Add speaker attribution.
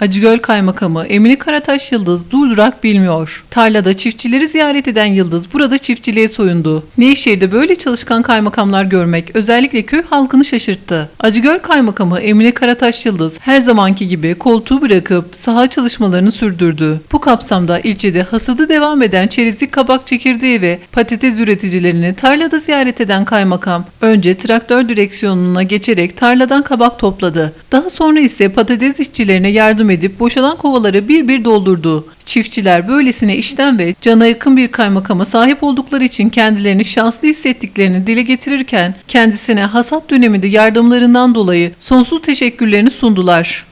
Speaker 1: Acıgöl Kaymakamı Emine Karataş Yıldız durdurak bilmiyor. Tarlada çiftçileri ziyaret eden Yıldız burada çiftçiliğe soyundu. Nevşehir'de böyle çalışkan kaymakamlar görmek özellikle köy halkını şaşırttı. Acıgöl Kaymakamı Emine Karataş Yıldız her zamanki gibi koltuğu bırakıp saha çalışmalarını sürdürdü. Bu kapsamda ilçede hasadı devam eden çerezlik kabak çekirdeği ve patates üreticilerini tarlada ziyaret eden kaymakam önce traktör direksiyonuna geçerek tarladan kabak topladı. Daha sonra ise patates işçilerine yardım edip boşalan kovaları bir bir doldurdu. Çiftçiler böylesine işten ve cana yakın bir kaymakama sahip oldukları için kendilerini şanslı hissettiklerini dile getirirken kendisine hasat döneminde yardımlarından dolayı sonsuz teşekkürlerini sundular.